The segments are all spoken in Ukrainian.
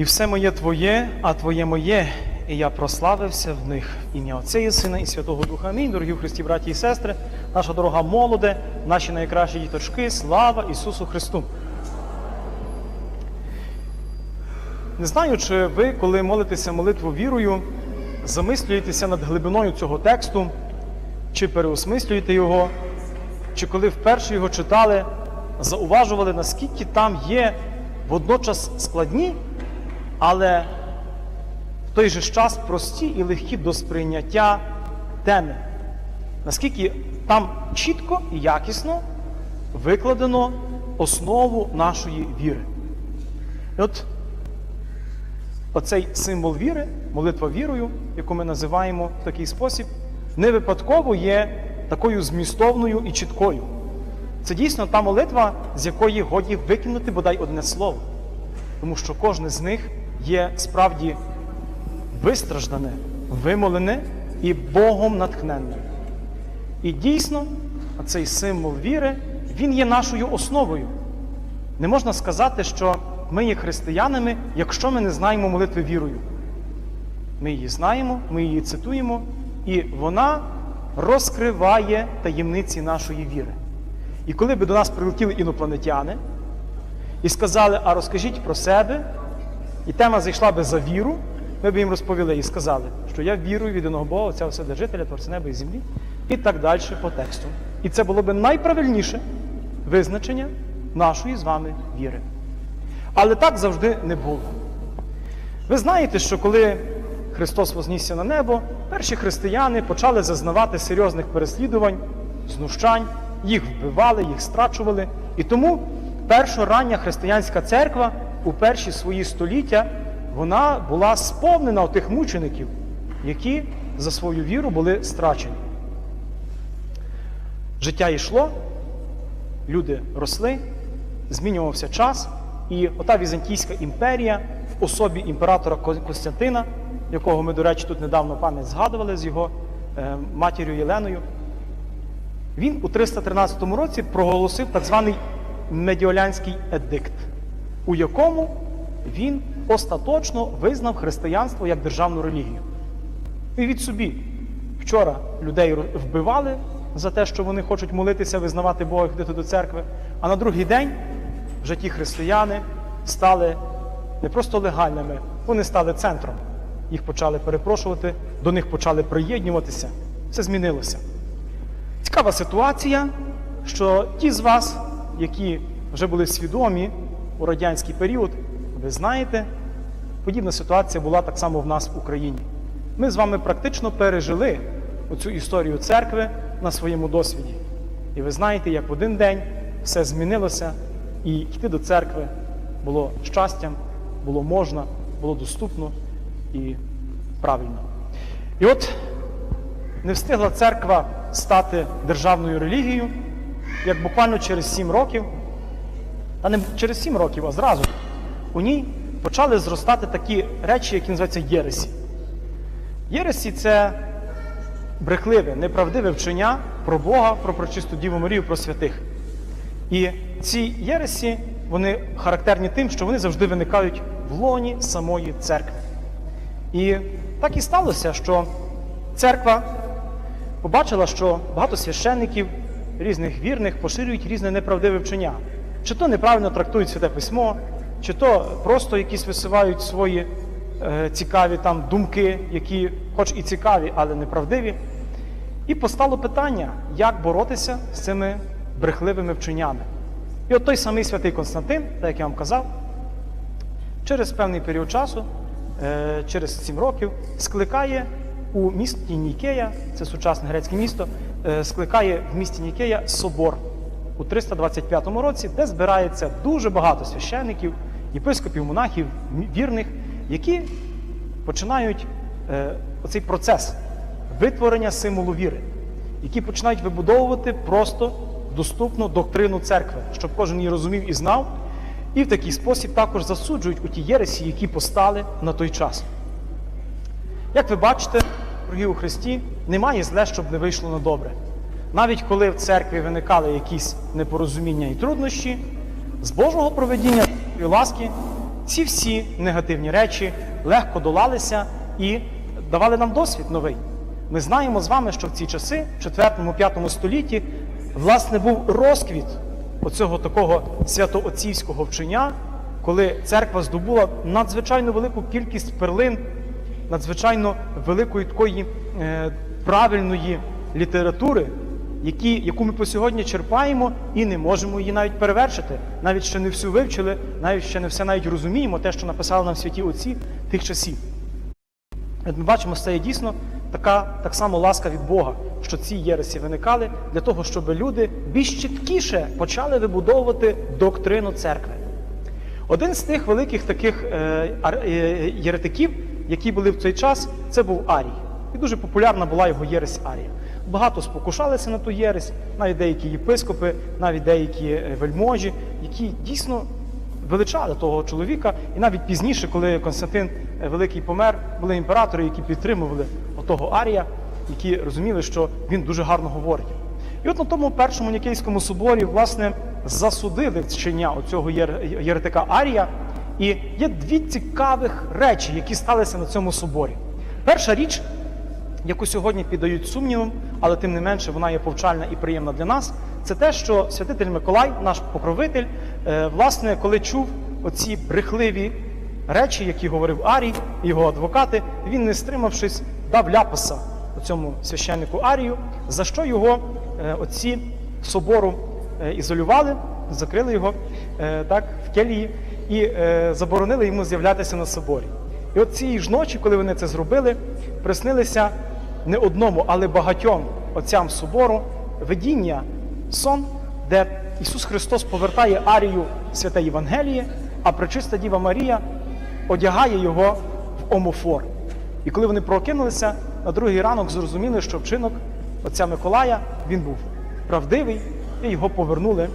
І все моє Твоє, а Твоє моє, і я прославився в них. Ім'я Отця і Сина і Святого Духа. Амінь. Дорогі Христі, браті і сестри, наша дорога молоде, наші найкращі діточки, слава Ісусу Христу. Не знаю, чи ви, коли молитеся молитву вірою, замислюєтеся над глибиною цього тексту, чи переосмислюєте його, чи коли вперше його читали, зауважували, наскільки там є водночас складні, але в той же час прості і легкі до сприйняття теми. Наскільки там чітко і якісно викладено основу нашої віри. І от оцей символ віри, молитва вірою, яку ми називаємо в такий спосіб, не випадково є такою змістовною і чіткою. Це дійсно та молитва, з якої годі викинути бодай одне слово. Тому що кожне з них є справді вистраждане, вимолене і Богом натхненне. І дійсно, цей символ віри, він є нашою основою. Не можна сказати, що ми є християнами, якщо ми не знаємо молитви вірою. Ми її знаємо, ми її цитуємо, і вона розкриває таємниці нашої віри. І коли би до нас прилетіли інопланетяни і сказали, а розкажіть про себе, і тема зайшла би за віру, ми б їм розповіли і сказали, що я вірую в єдиного Бога, Отця Вседержителя, Творця неба і землі, і так далі по тексту. І це було б найправильніше визначення нашої з вами віри. Але так завжди не було. Ви знаєте, що коли Христос вознісся на небо, перші християни почали зазнавати серйозних переслідувань, знущань, їх вбивали, їх страчували. І тому перша рання християнська церква у перші свої століття вона була сповнена тих мучеників, які за свою віру були страчені. Життя йшло, люди росли, змінювався час, і ота Візантійська імперія в особі імператора Костянтина, якого ми, до речі, тут недавно пам'ять згадували з його е, матір'ю Єленою, він у 313 році проголосив так званий Медіолянський едикт, у якому він остаточно визнав християнство як державну релігію. Від собі вчора людей вбивали за те, що вони хочуть молитися, визнавати Бога ходити до церкви, а на другий день вже ті християни стали не просто легальними, вони стали центром. Їх почали перепрошувати, до них почали приєднюватися. Все змінилося. Цікава ситуація, що ті з вас, які вже були свідомі у радянський період, ви знаєте, подібна ситуація була так само в нас в Україні. Ми з вами практично пережили оцю історію церкви на своєму досвіді. І ви знаєте, як в один день все змінилося, і йти до церкви було щастям, було можна, було доступно і правильно. І от не встигла церква стати державною релігією, як буквально через сім років, та не через сім років, а зразу, у ній почали зростати такі речі, які називаються єресі. Єресі це брехливе, неправдиве вчення про Бога, про прочисту Діву Марію, про святих. І ці єресі, вони характерні тим, що вони завжди виникають в лоні самої церкви. І так і сталося, що церква побачила, що багато священників, різних вірних поширюють різне неправдиве вчення. Чи то неправильно трактують святе письмо, чи то просто якісь висувають свої е, цікаві там думки, які, хоч і цікаві, але неправдиві. І постало питання, як боротися з цими брехливими вченнями. І от той самий святий Константин, так як я вам казав, через певний період часу, е, через 7 років, скликає у місті Нікея, це сучасне грецьке місто, е, скликає в місті Нікея собор у 325 році, де збирається дуже багато священників, єпископів, монахів, вірних, які починають е, оцей процес витворення символу віри, які починають вибудовувати просто доступну доктрину церкви, щоб кожен її розумів і знав, і в такий спосіб також засуджують у ті єресі, які постали на той час. Як ви бачите, дорогі у Христі, немає зле, щоб не вийшло на добре. Навіть коли в церкві виникали якісь непорозуміння і труднощі, з Божого проведіння і ласки ці всі негативні речі легко долалися і давали нам досвід новий. Ми знаємо з вами, що в ці часи, в 4-5 столітті, власне, був розквіт оцього такого святоотцівського вчення, коли церква здобула надзвичайно велику кількість перлин, надзвичайно великої такої е, правильної літератури, які, яку ми по сьогодні черпаємо і не можемо її навіть перевершити. Навіть ще не всю вивчили, навіть ще не все навіть розуміємо, те, що написали нам святі отці тих часів. От Ми бачимо, це є дійсно така так само ласка від Бога, що ці єресі виникали для того, щоб люди більш чіткіше почали вибудовувати доктрину церкви. Один з тих великих таких е, е, єретиків, які були в цей час, це був Арій. І дуже популярна була його єресь Арія. Багато спокушалися на ту єресь, навіть деякі єпископи, навіть деякі е, вельможі, які дійсно величали того чоловіка. І навіть пізніше, коли Константин е, Великий помер, були імператори, які підтримували того Арія, які розуміли, що він дуже гарно говорить. І от на тому першому Нікейському соборі, власне, засудили вчення оцього єр- єретика Арія. І є дві цікавих речі, які сталися на цьому соборі. Перша річ, яку сьогодні піддають сумнівам, але тим не менше вона є повчальна і приємна для нас, це те, що святитель Миколай, наш покровитель, е, власне, коли чув оці брехливі речі, які говорив Арій, його адвокати, він, не стримавшись, дав ляпаса цьому священнику Арію, за що його е, отці собору е, ізолювали, закрили його так, в келії і заборонили йому з'являтися на соборі. І от цієї ж ночі, коли вони це зробили, приснилися не одному, але багатьом отцям собору видіння, сон, де Ісус Христос повертає Арію святе Євангеліє, а пречиста Діва Марія одягає його в омофор. І коли вони прокинулися, на другий ранок зрозуміли, що вчинок отця Миколая він був правдивий, і його повернули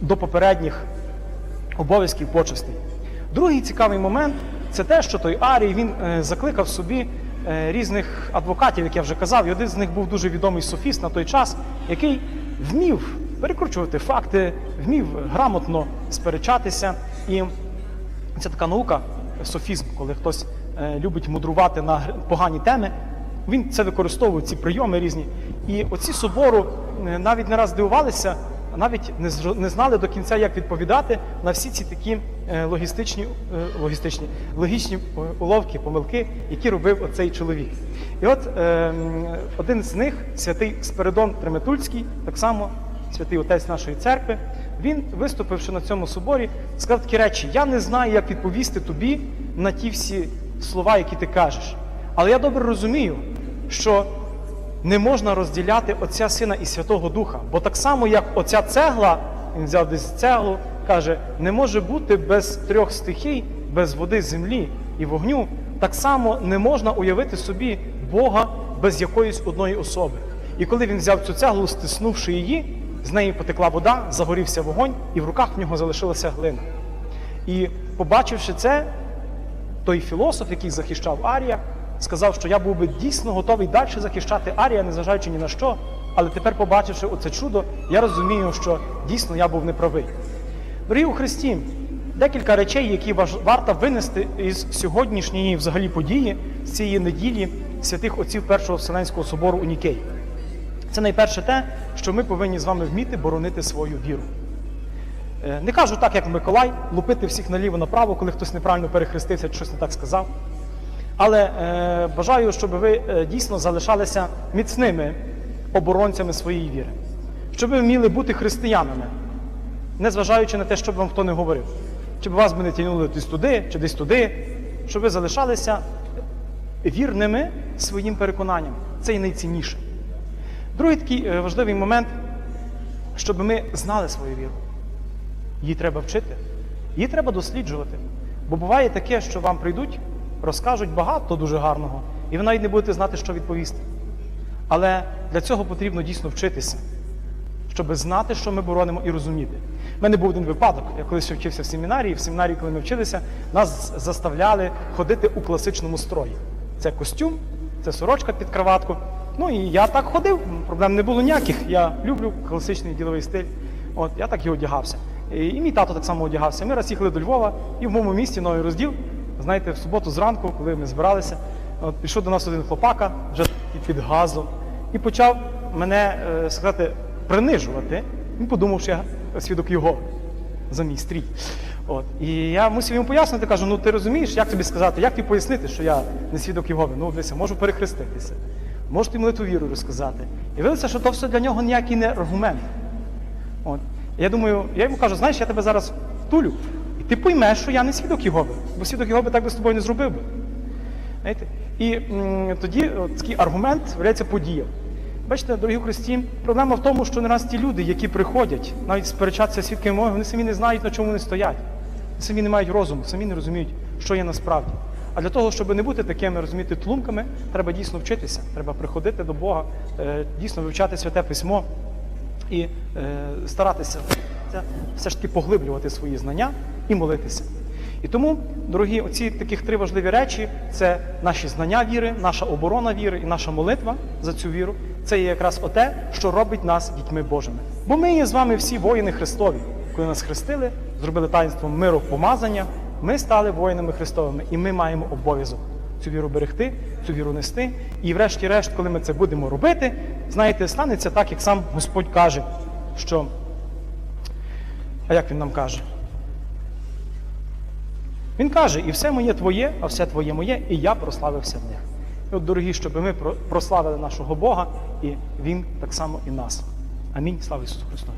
до попередніх обов'язків почестей. Другий цікавий момент це те, що той Арій він е, закликав собі різних адвокатів, як я вже казав, і один з них був дуже відомий софіст на той час, який вмів перекручувати факти, вмів грамотно сперечатися. І це така наука, софізм, коли хтось е, любить мудрувати на погані теми. Він це використовує, ці прийоми різні. І оці собору е, навіть не раз здивувалися, навіть не, знали до кінця, як відповідати на всі ці такі е, логістичні, е, логістичні, логічні е, уловки, помилки, які робив оцей чоловік. І от е, один з них, святий Спиридон Треметульський, так само святий отець нашої церкви, він, виступивши на цьому соборі, сказав такі речі: Я не знаю, як відповісти тобі на ті всі слова, які ти кажеш. Але я добре розумію, що не можна розділяти Отця Сина і Святого Духа. Бо так само, як оця цегла, він взяв десь цеглу, каже, не може бути без трьох стихій, без води, землі і вогню. Так само не можна уявити собі Бога без якоїсь одної особи. І коли він взяв цю цеглу, стиснувши її, з неї потекла вода, загорівся вогонь, і в руках в нього залишилася глина. І побачивши це, той філософ, який захищав Арія, сказав, що я був би дійсно готовий далі захищати Арія, незважаючи ні на що. Але тепер, побачивши оце чудо, я розумію, що дійсно я був неправий. Дорогі у Христі, декілька речей, які варто винести із сьогоднішньої взагалі події, з цієї неділі святих отців Першого Вселенського собору у Нікеї. Це найперше те, що ми повинні з вами вміти боронити свою віру. Е, Не кажу так, як Миколай, лупити всіх наліво направо, коли хтось неправильно перехрестився чи щось не так сказав. Але е, бажаю, щоб ви е, дійсно залишалися міцними оборонцями своєї віри, щоб ви вміли бути християнами, незважаючи на те, що б вам хто не говорив. Щоб вас би не тягнули десь туди чи десь туди, щоб ви залишалися вірними своїм переконанням. Це і найцінніше. Другий такий е, важливий момент, щоб ми знали свою віру. Її треба вчити, її треба досліджувати. Бо буває таке, що вам прийдуть, розкажуть багато дуже гарного, і ви навіть не будете знати, що відповісти. Але для цього потрібно дійсно вчитися, щоб знати, що ми боронимо, і розуміти. У мене був один випадок, я колись вчився в семінарії. В семінарії, коли ми вчилися, нас заставляли ходити у класичному строї. Це костюм, це сорочка під краватку. Ну і я так ходив, проблем не було ніяких. Я люблю класичний діловий стиль. От я так і одягався. І мій тато так само одягався. Ми раз їхали до Львова, і в моєму місті новий розділ. Знаєте, в суботу зранку, коли ми збиралися, от, пішов до нас один хлопака, вже під газом, і почав мене е, сказати, принижувати. Він подумав, що я свідок його за мій стрій. От. І я мусив йому пояснити, кажу, ну ти розумієш, як тобі сказати, як тобі пояснити, що я не свідок Єгови? Ну, дивися, можу перехреститися, можу тобі молитву віру розказати. І виявилося, що то все для нього ніякий не аргумент. От. Я думаю, я йому кажу, знаєш, я тебе зараз втулю, ти поймеш, що я не свідок Єгови, бо свідок Єгови так би з тобою не зробив би. Знаєте? І м, тоді от, такий аргумент виявляється подіяв. Бачите, дорогі Христі, проблема в тому, що не раз ті люди, які приходять, навіть сперечатися свідками мови, вони самі не знають, на чому вони стоять. Вони самі не мають розуму, самі не розуміють, що є насправді. А для того, щоб не бути такими, розумієте, тлумками, треба дійсно вчитися. Треба приходити до Бога, е, дійсно вивчати святе письмо і е, старатися все ж таки поглиблювати свої знання і молитися. І тому, дорогі, оці таких три важливі речі це наші знання віри, наша оборона віри і наша молитва за цю віру. Це є якраз оте, що робить нас дітьми Божими. Бо ми є з вами всі воїни Христові. Коли нас хрестили, зробили таїнством миру помазання, ми стали воїнами Христовими, і ми маємо обов'язок цю віру берегти, цю віру нести. І врешті-решт, коли ми це будемо робити, знаєте, станеться так, як сам Господь каже, що. А як він нам каже? Він каже, і все моє твоє, а все твоє моє, і я прославився в них. І от, дорогі, щоб ми про- прославили нашого Бога, і Він так само і нас. Амінь. Слава Ісусу Христу!